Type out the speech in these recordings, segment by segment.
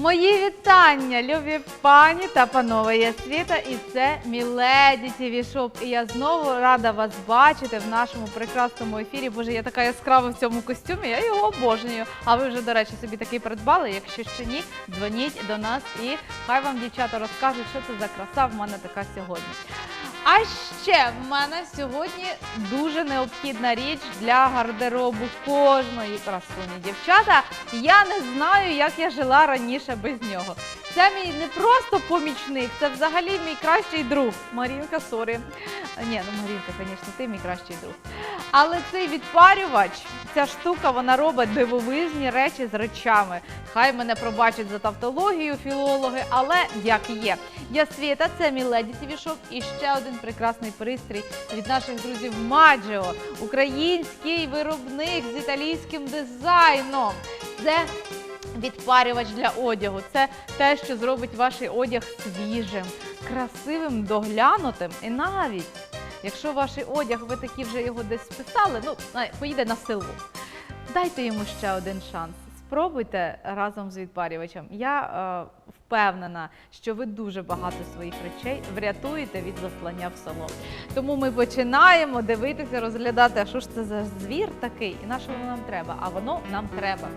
Мої вітання, любі пані та панове. Я Світа і це Міледі ТВ Шоп. І я знову рада вас бачити в нашому прекрасному ефірі. Боже, я така яскрава в цьому костюмі, я його обожнюю. А ви вже, до речі, собі такий придбали. Якщо ще ні, дзвоніть до нас і хай вам дівчата розкажуть, що це за краса в мене така сьогодні. А ще в мене сьогодні дуже необхідна річ для гардеробу кожної красуні. Дівчата, я не знаю, як я жила раніше без нього. Це мій не просто помічник, це взагалі мій кращий друг. Марінка, сорі. Ні, ну Марінка, звісно, ти мій кращий друг. Але цей відпарювач, ця штука, вона робить дивовижні речі з речами. Хай мене пробачать за тавтологію філологи, але як є. Я Світа, це ТВ Шоп і ще один прекрасний пристрій від наших друзів Маджіо. Український виробник з італійським дизайном. Це відпарювач для одягу. Це те, що зробить ваш одяг свіжим, красивим, доглянутим і навіть. Якщо ваш одяг, ви такі вже його десь списали, ну поїде на село. Дайте йому ще один шанс. Спробуйте разом з відпарювачем. Я е, впевнена, що ви дуже багато своїх речей врятуєте від заслання в село. Тому ми починаємо дивитися, розглядати, а що ж це за звір такий, і на що воно нам треба. А воно нам треба.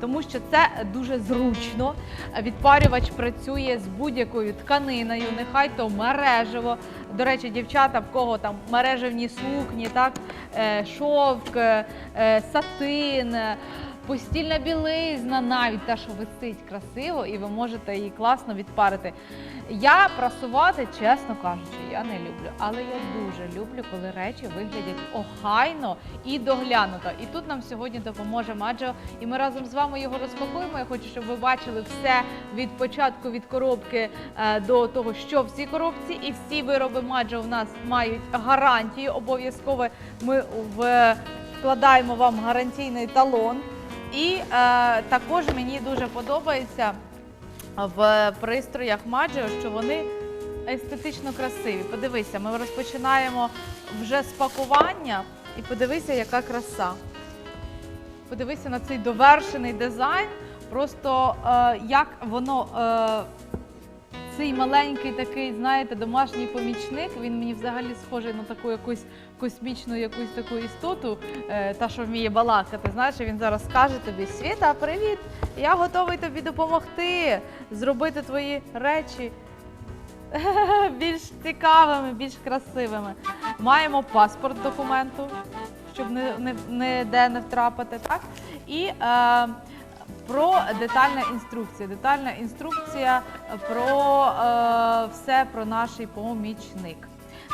Тому що це дуже зручно. Відпарювач працює з будь-якою тканиною, нехай то мережево. До речі, дівчата, в кого там мережевні сукні, так, е, шовк, е, е, сатин. Постільна білизна, навіть та, що висить красиво, і ви можете її класно відпарити. Я прасувати, чесно кажучи, я не люблю, але я дуже люблю, коли речі виглядять охайно і доглянуто. І тут нам сьогодні допоможе Маджо, і ми разом з вами його розпакуємо. Я хочу, щоб ви бачили все від початку від коробки е, до того, що в цій коробці, і всі вироби Маджо в нас мають гарантію. Обов'язково ми вкладаємо вам гарантійний талон. І е, також мені дуже подобається в пристроях Маджіо, що вони естетично красиві. Подивися, ми розпочинаємо вже з пакування і подивися, яка краса. Подивися на цей довершений дизайн. Просто е, як воно. Е, цей маленький такий, знаєте, домашній помічник, він мені взагалі схожий на таку якусь космічну якусь таку істоту, е, та що вміє балакати. Знаєш, він зараз скаже тобі: Світа, привіт! Я готовий тобі допомогти зробити твої речі більш цікавими, більш красивими. Маємо паспорт документу, щоб не, не, ніде не втрапити, так? І е, про детальна інструкція. Детальна інструкція про е, все про наш помічник.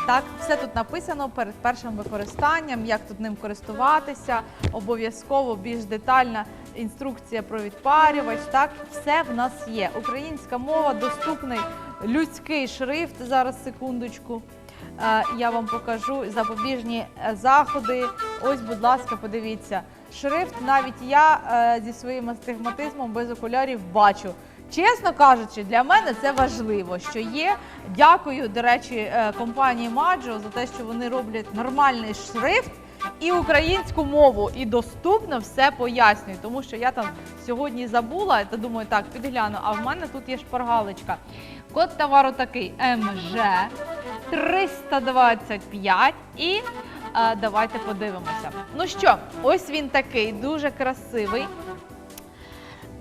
Так, все тут написано перед першим використанням, як тут ним користуватися. Обов'язково більш детальна інструкція про відпарювач. Так, все в нас є. Українська мова, доступний людський шрифт. Зараз секундочку. Е, Я вам покажу запобіжні е, заходи. Ось, будь ласка, подивіться. Шрифт навіть я е, зі своїм астигматизмом без окулярів бачу. Чесно кажучи, для мене це важливо, що є. Дякую, до речі, е, компанії Маджо за те, що вони роблять нормальний шрифт і українську мову, і доступно все пояснюють. Тому що я там сьогодні забула та думаю, так, підгляну, а в мене тут є шпаргалочка. Код товару такий МЖ 325 і давайте подивимося. Ну що, ось він такий, дуже красивий.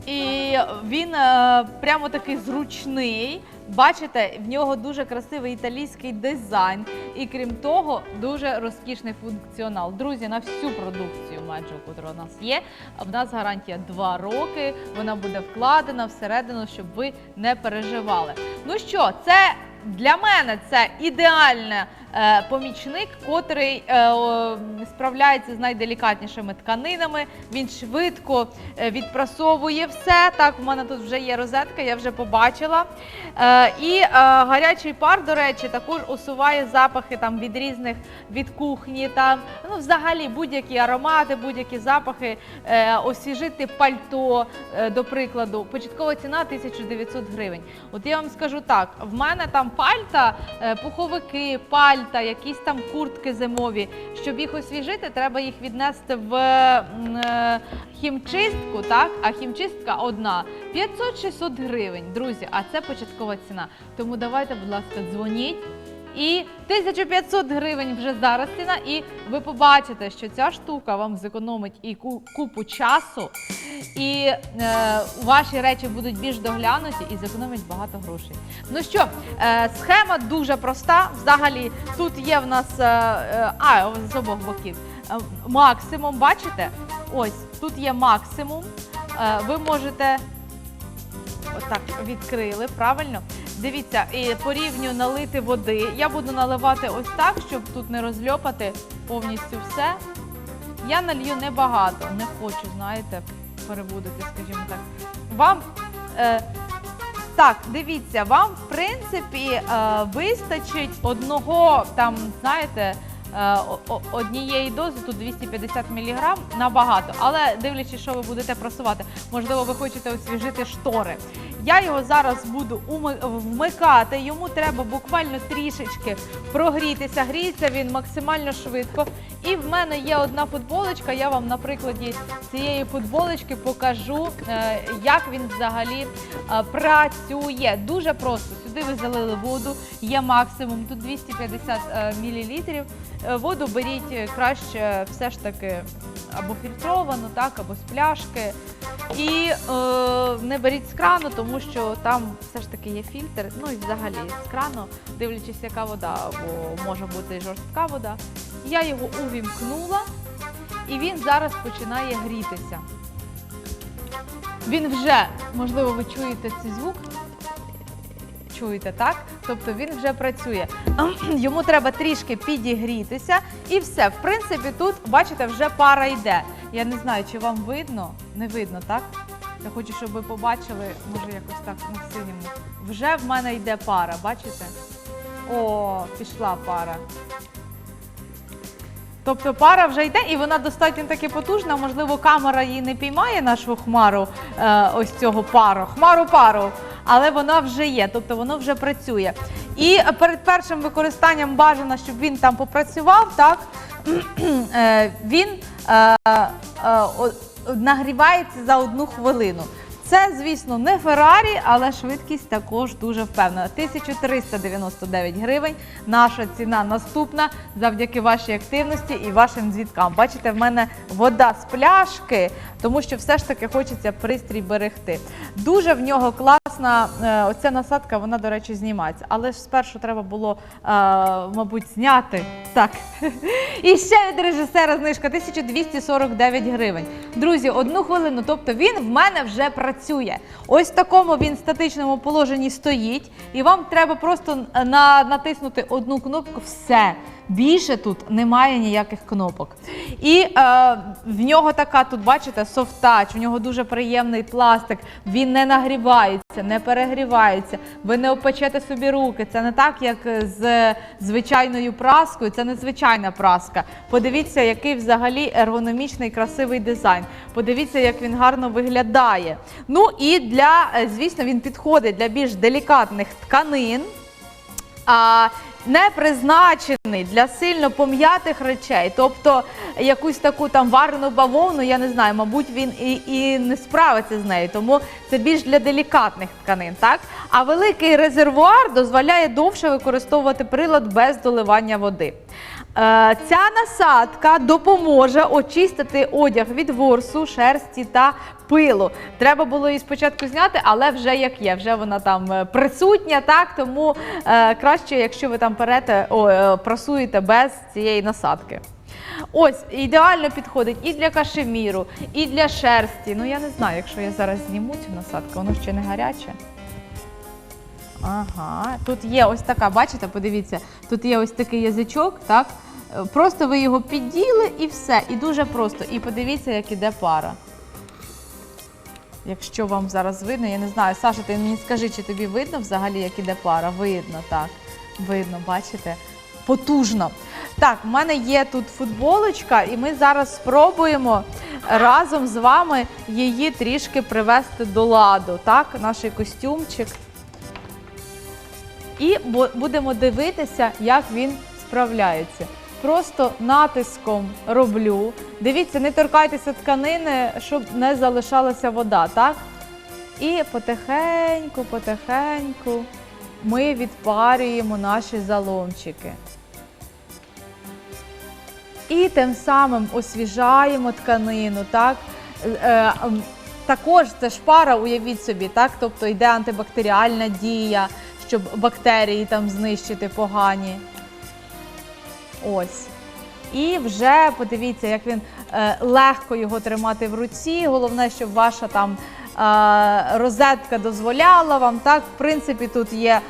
І він е, прямо такий зручний. Бачите, в нього дуже красивий італійський дизайн, і крім того, дуже розкішний функціонал. Друзі, на всю продукцію Маджо, яка у нас є, в нас гарантія 2 роки. Вона буде вкладена всередину, щоб ви не переживали. Ну що, це для мене це ідеальний е, помічник, котрий е, справляється з найделікатнішими тканинами. Він швидко е, відпрасовує все. Так, в мене тут вже є розетка, я вже побачила. Е, і е, гарячий пар, до речі, також усуває запахи там від різних від кухні. Там ну, взагалі будь-які аромати, будь-які запахи, е, освіжити пальто, е, до прикладу. Початкова ціна 1900 гривень. От я вам скажу так: в мене там пальта, е, пуховики, пальта. Пальта, якісь там куртки зимові. Щоб їх освіжити, треба їх віднести в е, хімчистку, так? А хімчистка одна 500-600 гривень, друзі. А це початкова ціна. Тому давайте, будь ласка, дзвоніть. І 1500 гривень вже зараз ціна, і ви побачите, що ця штука вам зекономить і купу часу, і е, ваші речі будуть більш доглянуті і зекономить багато грошей. Ну що, е, схема дуже проста. Взагалі, тут є в нас е, е, а з обох боків е, максимум. Бачите? Ось тут є максимум. Е, ви можете отак відкрили, правильно? Дивіться, і по рівню налити води. Я буду наливати ось так, щоб тут не розльопати повністю все. Я налью небагато, не хочу, знаєте, перебудити, скажімо так. Вам е, так, дивіться, вам в принципі е, вистачить одного там, знаєте. е, Однієї дози тут 250 мг набагато, але дивлячись, що ви будете просувати, можливо, ви хочете освіжити штори. Я його зараз буду вмикати. Йому треба буквально трішечки прогрітися. Гріється він максимально швидко. І в мене є одна футболочка. Я вам на прикладі цієї футболочки покажу, е, як він взагалі е, працює. Дуже просто. Сюди ви залили воду, є максимум. Тут 250 мл. Воду беріть е, краще, все ж таки, або фільтровану, або з пляшки. І е, не беріть з крану, тому що там все ж таки є фільтр. Ну і взагалі з крану, дивлячись, яка вода, бо може бути жорстка вода. Я його увімкнула, і він зараз починає грітися. Він вже, можливо, ви чуєте цей звук. Чуєте, так? Тобто він вже працює. Йому треба трішки підігрітися, і все. В принципі, тут, бачите, вже пара йде. Я не знаю, чи вам видно. Не видно, так? Я хочу, щоб ви побачили, може, якось так на синьому. Вже в мене йде пара, бачите? О, пішла пара. Тобто пара вже йде, і вона достатньо таки потужна. Можливо, камера її не піймає нашу хмару е, ось цього пару, хмару пару, але вона вже є, тобто воно вже працює. І перед першим використанням бажано, щоб він там попрацював, так е, він е, е, нагрівається за одну хвилину. Це, звісно, не Феррарі, але швидкість також дуже впевнена. 1399 гривень. Наша ціна наступна завдяки вашій активності і вашим дзвіткам. Бачите, в мене вода з пляшки, тому що все ж таки хочеться пристрій берегти. Дуже в нього класна е, оця насадка, вона, до речі, знімається. Але ж спершу треба було, е, мабуть, зняти. Так. І ще від режисера знижка 1249 гривень. Друзі, одну хвилину. Тобто він в мене вже працює. Ось в такому він статичному положенні стоїть, і вам треба просто на, натиснути одну кнопку. Все. Більше тут немає ніяких кнопок. І е, в нього така, тут бачите, софтач, у нього дуже приємний пластик, він не нагрівається, не перегрівається, ви не опечете собі руки. Це не так, як з звичайною праскою, це не звичайна праска. Подивіться, який взагалі ергономічний, красивий дизайн. Подивіться, як він гарно виглядає. Ну і для, е, звісно, він підходить для більш делікатних тканин а, не призначений для сильно пом'ятих речей, тобто якусь таку там варену бавовну, я не знаю, мабуть, він і, і не справиться з нею, тому це більш для делікатних тканин, так? А великий резервуар дозволяє довше використовувати прилад без доливання води. Е, Ця насадка допоможе очистити одяг від ворсу, шерсті та пилу. Треба було її спочатку зняти, але вже як є, вже вона там е, присутня, так тому е, краще, якщо ви там перете, о, прасуєте без цієї насадки. Ось ідеально підходить і для кашеміру, і для шерсті. Ну я не знаю, якщо я зараз зніму цю насадку, воно ще не гаряче. Ага, тут є ось така, бачите, подивіться, тут є ось такий язичок, так? Просто ви його підділи і все. І дуже просто. І подивіться, як іде пара. Якщо вам зараз видно, я не знаю, Саша, ти мені скажи, чи тобі видно взагалі, як іде пара? Видно, так. Видно, бачите? Потужно. Так, в мене є тут футболочка, і ми зараз спробуємо разом з вами її трішки привести до ладу. Так, наш костюмчик. І будемо дивитися, як він справляється. Просто натиском роблю. Дивіться, не торкайтеся тканини, щоб не залишалася вода, так? І потихеньку, потихеньку ми відпарюємо наші заломчики. І тим самим освіжаємо тканину, так? Е, також це ж пара, уявіть собі, так? Тобто йде антибактеріальна дія, щоб бактерії там знищити погані. Ось. І вже подивіться, як він е, легко його тримати в руці. Головне, щоб ваша там е, розетка дозволяла вам. Так, в принципі, тут є е,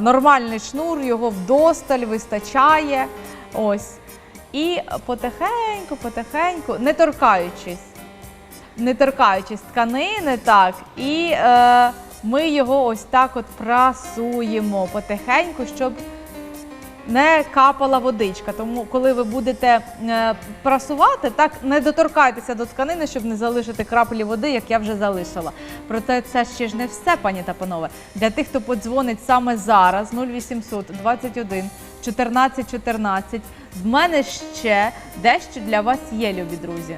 нормальний шнур, його вдосталь вистачає. Ось. І потихеньку, потихеньку, не торкаючись, не торкаючись тканини, так, і е, ми його ось так от прасуємо потихеньку, щоб не капала водичка. Тому, коли ви будете е, прасувати, так не доторкайтеся до тканини, щоб не залишити краплі води, як я вже залишила. Проте це ще ж не все, пані та панове. Для тих, хто подзвонить саме зараз, 0800 21 14 14, в мене ще дещо для вас є, любі друзі.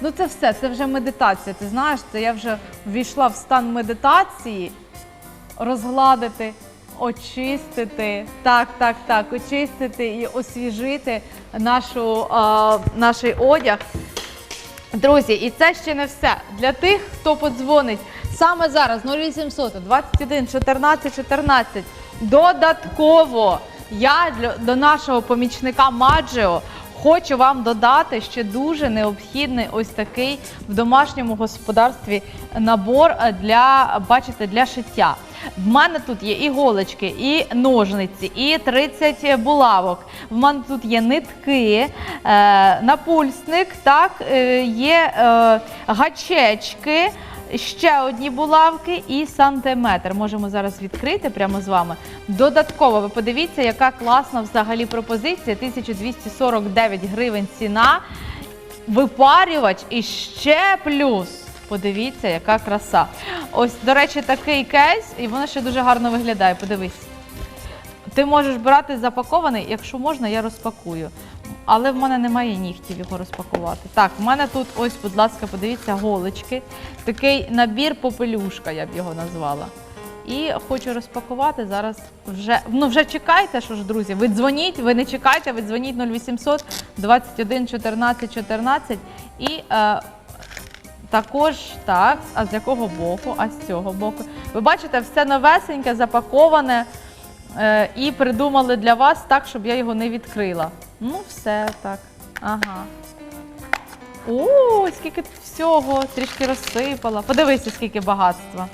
Ну це все, це вже медитація. Ти знаєш, це я вже ввійшла в стан медитації розгладити, очистити, так, так, так, очистити і освіжити нашу, а, наш одяг. Друзі, і це ще не все. Для тих, хто подзвонить саме зараз 0800 21 14 14. Додатково я для, до нашого помічника Маджео хочу вам додати ще дуже необхідний ось такий в домашньому господарстві набор е, для, бачите, для шиття. В мене тут є іголочки, і ножниці, і 30 булавок. В мене тут є нитки, е, напульсник, так, е, є гачечки, ще одні булавки і сантиметр. Можемо зараз відкрити прямо з вами. Додатково, ви подивіться, яка класна взагалі пропозиція. 1249 гривень ціна. Випарювач і ще плюс. Подивіться, яка краса. Ось, до речі, такий кейс, і воно ще дуже гарно виглядає. Подивись. Ти можеш брати запакований, якщо можна, я розпакую. Але в мене немає нігтів його розпакувати. Так, в мене тут, ось, будь ласка, подивіться, голочки. Такий набір попелюшка, я б його назвала. І хочу розпакувати зараз вже. Ну вже чекайте, що ж, друзі. Ви дзвоніть, ви не чекайте, ви дзвоніть 0800 21 14 14 і. Е, також так, а з якого боку? А з цього боку. Ви бачите, все новесеньке, запаковане е, і придумали для вас так, щоб я його не відкрила. Ну, все так. Ага. О, скільки всього, трішки розсипала. Подивися, скільки багатства.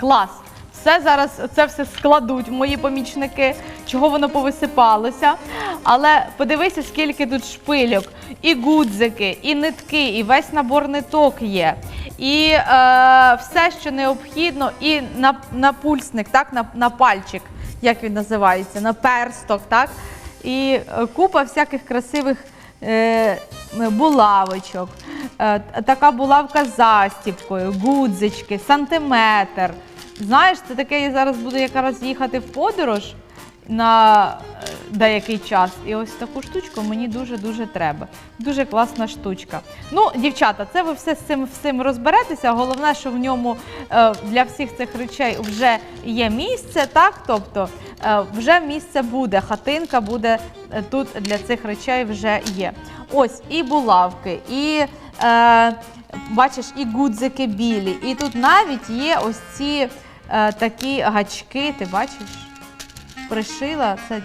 Клас. Все зараз це все складуть мої помічники, чого воно повисипалося. Але подивися, скільки тут шпильок, і гудзики, і нитки, і весь набор ниток є. І е, все, що необхідно, і на, на пульсник, так, на, на пальчик, як він називається, на персток, так. І е, купа всяких красивих е, булавочок. Е, така булавка з застіпкою, гудзички, сантиметр. Знаєш, це таке, я зараз буду якраз їхати в подорож на деякий час. І ось таку штучку мені дуже-дуже треба. Дуже класна штучка. Ну, дівчата, це ви все з цим всім розберетеся. Головне, що в ньому е, для всіх цих речей вже є місце, так? Тобто е, вже місце буде, хатинка буде е, тут для цих речей вже є. Ось і булавки, і. Е, Бачиш, і гудзики білі, і тут навіть є ось ці е, такі гачки, ти бачиш? Пришила, це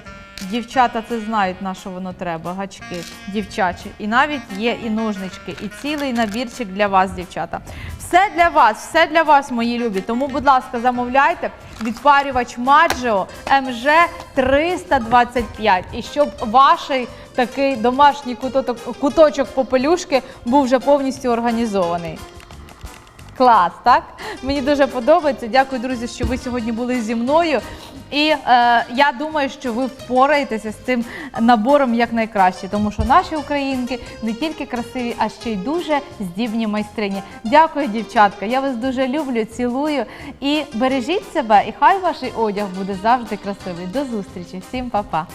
дівчата це знають, на що воно треба, гачки дівчачі. І навіть є і ножнички, і цілий набірчик для вас, дівчата. Все для вас, все для вас, мої любі. Тому, будь ласка, замовляйте відпарювач Маджо МЖ 325. І щоб ваш такий домашній куточок, попелюшки був вже повністю організований. Клас, так? Мені дуже подобається. Дякую, друзі, що ви сьогодні були зі мною. І е, я думаю, що ви впораєтеся з цим набором якнайкраще, тому що наші українки не тільки красиві, а ще й дуже здібні майстрині. Дякую, дівчатка. Я вас дуже люблю, цілую і бережіть себе, і хай ваш одяг буде завжди красивий. До зустрічі, всім па-па!